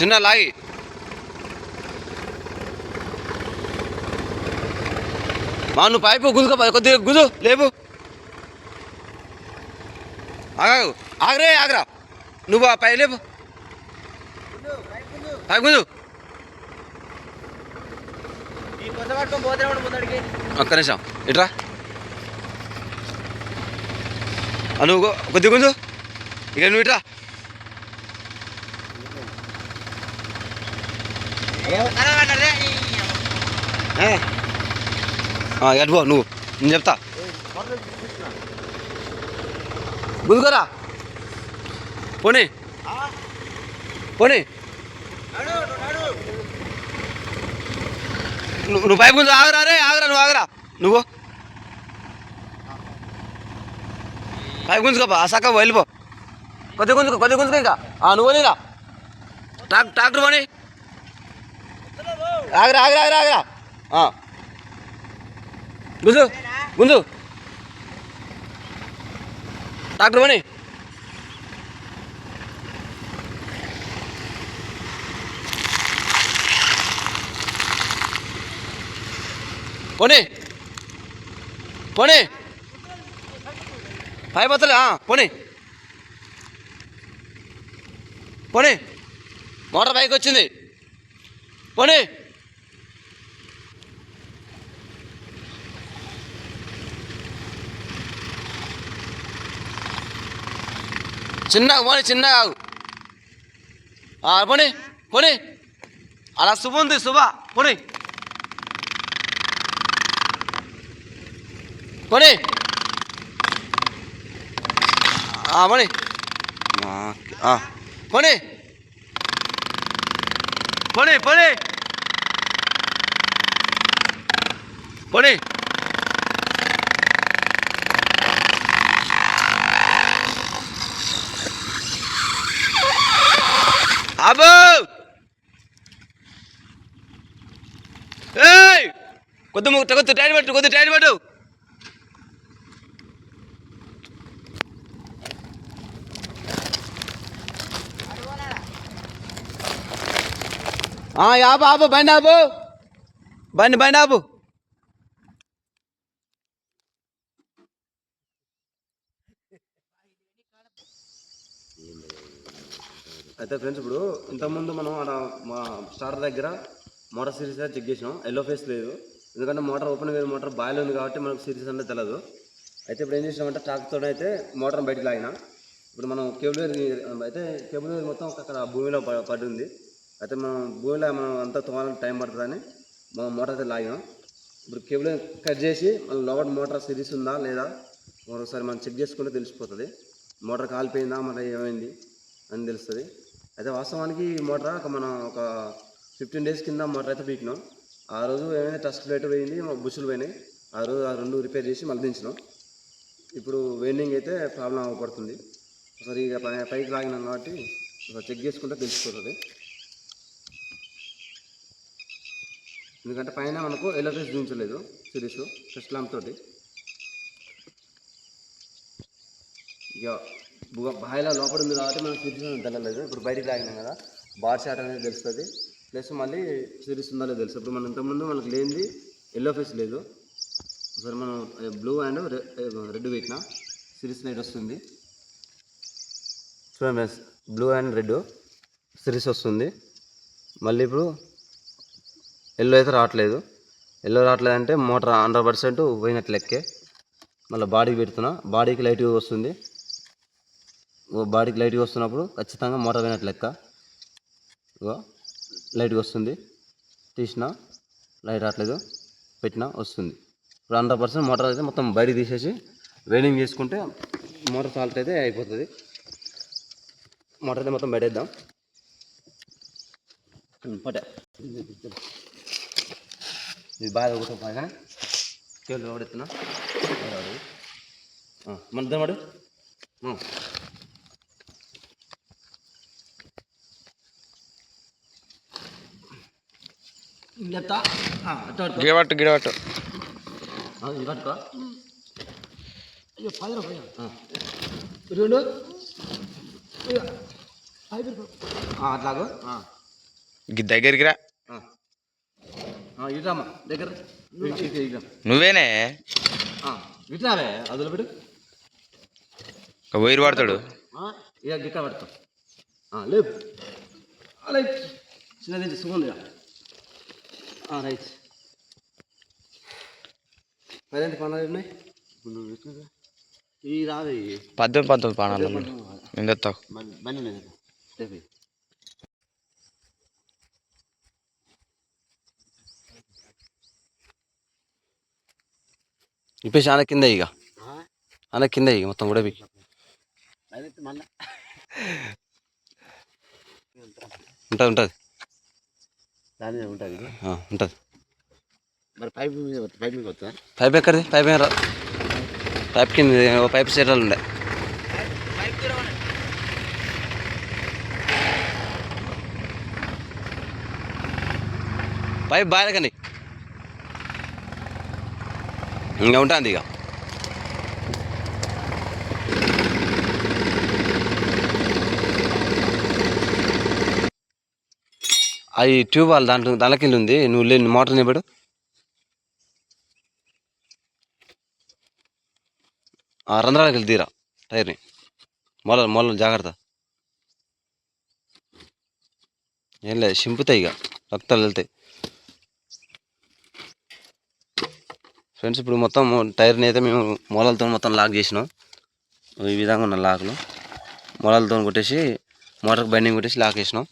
చిన్న లాగి. మా నువ్వు పైపు గుంజుకో కొద్దిగా గుంజు లేపు. ఆగాగు ఆగరే ఆగరా. నువ్వు ఆ పై లేపు. పై ముందడికి? ఒక్క నిమిషం ఇట్రా. నువ్వు కొద్దిగా గుంజు. ఇక నువ్వు ఇట్రా. ఏ. ఆ, నువ్వు. నేను చెప్తా. గుంజుకోరా పోనీ. పోనీ. నువ్వు పైపు కొంచెం ఆగరా రే ఆగరా నువ్వు ఆగరా. నువ్వు పైపు గుంజుకోపా ఆ సక్క వెళ్ళిపో. కొద్ది గుంజుకో కొద్ది గుంజుకో ఇంకా. ఆ నువ్వు నీరా ట్రాక్టర్ పోనీ. ఆగరా ఆగరా ఆగరా ఆగరా. ఆ. గుంజు గుంజు. ట్రాక్టర్ పోనీ పోనీ. పోనీ. పై పోనీ. పోనీ. మోటార్ బైక్ వచ్చింది. పోనీ. చిన్నగా పోనీ చిన్నగా ఆగు ఆ, పోనీ పోనీ అలా శుభ ఉంది శుభ పోనీ పోనీ ఆ, పోనీ ఆ, ఆ, పోనీ పోనీ పోనీ పోనీ కొద్ది ముగ్గు కొద్ది టైం పట్టు కొద్ది టైం పట్టు. ఆపు ఆపు బండి ఆపు. బండి బండి ఆపు. అయితే ఫ్రెండ్స్ ఇప్పుడు ఇంతకుముందు మనం ఆడ మా స్టార్ దగ్గర మోటార్ సిరీస్ చెక్ చేసినాం. ఎల్లో ఫేస్ లేదు. ఎందుకంటే మోటార్ ఓపెన్ మీద మోటార్ బాయిల్ ఉంది కాబట్టి మనకు సిరీస్ అంటే తెలియదు అయితే ఇప్పుడు ఏం చేసినామంటే ట్రాక్తో అయితే మోటార్ బయటకు లాగిన. ఇప్పుడు మనం కేబుల్ అయితే కేబుల్ మొత్తం అక్కడ భూమిలో ప- అయితే మనం భూమిలో మనం అంతా తోమాలని టైం పడుతుందని మనం మోటార్ అయితే లాగినాం. ఇప్పుడు కేబుల్ కట్ చేసి మన లోపల మోటార్ సిరీస్ ఉందా లేదా మరోసారి మనం చెక్ చేసుకుంటే తెలిసిపోతుంది. మోటార్ కాలిపోయిందా? మన ఏమైంది అని తెలుస్తుంది. అయితే వాస్తవానికి ఈ మోటార్ ఒక మనం ఒక ఫిఫ్టీన్ డేస్ కింద మోటార్ అయితే పీకినాం. ఆ రోజు ఏమైనా టస్ట్ ప్లేట్ పోయింది బుషులు పోయినాయి. ఆ రోజు ఆ రెండు రిపేర్ చేసి మళ్ళీ దించినాం. ఇప్పుడు వెండింగ్ అయితే ప్రాబ్లం అవ్వబడుతుంది. ఒకసారి ఇక పైకి లాగినాం కాబట్టి ఒకసారి చెక్ చేసుకుంటే తెలిసిపోతుంది. ఎందుకంటే పైన మనకు ఎలక్ట్రిక్ చూపించలేదు సిరీస్ టెస్ట్ ల్యాంప్ తోటి. ఇక బాయిలా లోపల ఉంది కాబట్టి మనం సిరీస్ తెలలేదు ఇప్పుడు బయటికి లాగినాం కదా. బార్ షాట్ అనేది తెలుస్తుంది. ప్లస్ మళ్ళీ సిరీస్ ఉందా లేదో తెలుసు. ఇప్పుడు మనం ఇంతకుముందు మనకు లేనిది ఎల్లో ఫేస్ లేదు. ఒకసారి మనం బ్లూ అండ్ రెడ్ పెట్టిన సిరీస్ లైట్ వస్తుంది. చూడండి బ్లూ అండ్ రెడ్ సిరీస్ వస్తుంది. మళ్ళీ ఇప్పుడు ఎల్లో అయితే రావట్లేదు. ఎల్లో రావట్లేదు అంటే మోటార్ హండ్రెడ్ పర్సెంట్ పోయినట్టు లెక్కే. మళ్ళీ బాడీకి పెడుతున్నా. బాడీకి లైట్ వస్తుంది. ఓ బాడీకి లైట్గా వస్తున్నప్పుడు ఖచ్చితంగా మోటార్ పోయినట్లు లెక్క. ఇగో. లైట్గా వస్తుంది. తీసిన లైట్ రావట్లేదు. పెట్టినా వస్తుంది. ఇప్పుడు హండ్రెడ్ పర్సెంట్ మోటార్ అయితే మొత్తం బయట తీసేసి వెయిడింగ్ చేసుకుంటే మోటార్ సాల్ట్ అయితే అయిపోతుంది. మోటార్ అయితే మొత్తం బయటేద్దాం. పట్టే. ఇది బాగా ఒకటో బాగా. కేళ్ళు పడుతున్నా మన ఇద్దరు రూపాయలు ఆ. రెండు. అట్లాగో. దగ్గరికి రా. ఇటురామ్మా దగ్గర. నువ్వేనే? ఇటురావే అదులు పెట్టు. ఒక వైరు పడతాడు ఆ, ఇక గిక్క పడతాం ఆ, లేపు. ఆ, రైట్ చిన్నది సుగంధిగా రైట్ మరేంటి పనులు ఉన్నాయి? ఇప్పుడు నువ్వు పెట్టినదా? ఈ రాదు. పద్దెనిమిది పంతొమ్మిది పానాలు. నేను తెస్తావు బండి కదా. ఇప్పేసి ఇక. ఆన కింద ఇక మొత్తం కూడా ఇవి. ఉంటుంది ఉంటుంది. దాని ఉంటుంది ఉంటుంది. మరి పైప్ మీద పైప్ మీద వస్తుందా పైప్ ఎక్కడిది? పైప్ ఏం రా. పైప్ కింద పైప్ సీరాలు ఉండే. పైప్ బాగా కానీ ఇంకా ఉంటుంది ఇక. అది ట్యూబ్ వాళ్ళు దాంట్లో దానికి ఉంది. నువ్వు లేని మోటార్ నిలబడు ఆ రంధ్రాలకు వెళ్ళి తీరా. టైర్ని. మొలలు మొలలు జాగ్రత్త. ఏం లేదు చింపుతాయి ఇక. రక్తాలు వెళ్తాయి. ఫ్రెండ్స్ ఇప్పుడు మొత్తం టైర్ని అయితే మేము మూలలతో మొత్తం లాక్ చేసినాం. ఈ విధంగా ఉన్న లాక్లు. మూలలతో కొట్టేసి మోటార్కి బైండింగ్ కొట్టేసి లాక్ చేసినాం.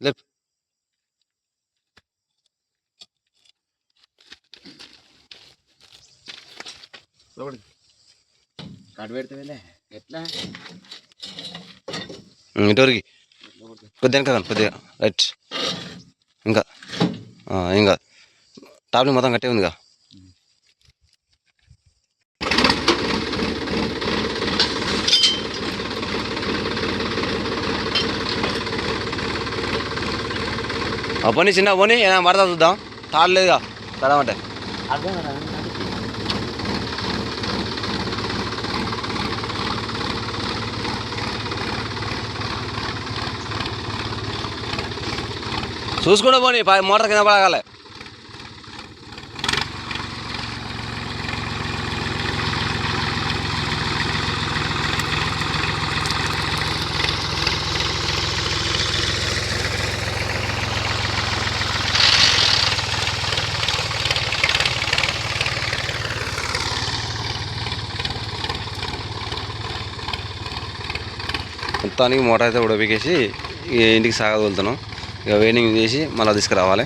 లేపు కట్ పెడితే ఎట్లా ఉమ్, ఇటువరకు కొద్దిగా కానీ కొద్దిగా రైట్ ఇంకా ఇంకా టాప్ని మొత్తం కట్టే ఉందిగా పోనీ చిన్న పోనీ ఏమైనా పడతా చూద్దాం. తాడు లేదుగా పడమంటే చూసుకుంటూ పోనీ మోటార్ కింద పడగాలి. మొత్తానికి మోటార్ అయితే ఉడబికేసి ఇంటికి సాగదోలుతున్నాం ఇక వెయిటింగ్ చేసి మళ్ళీ తీసుకురావాలి.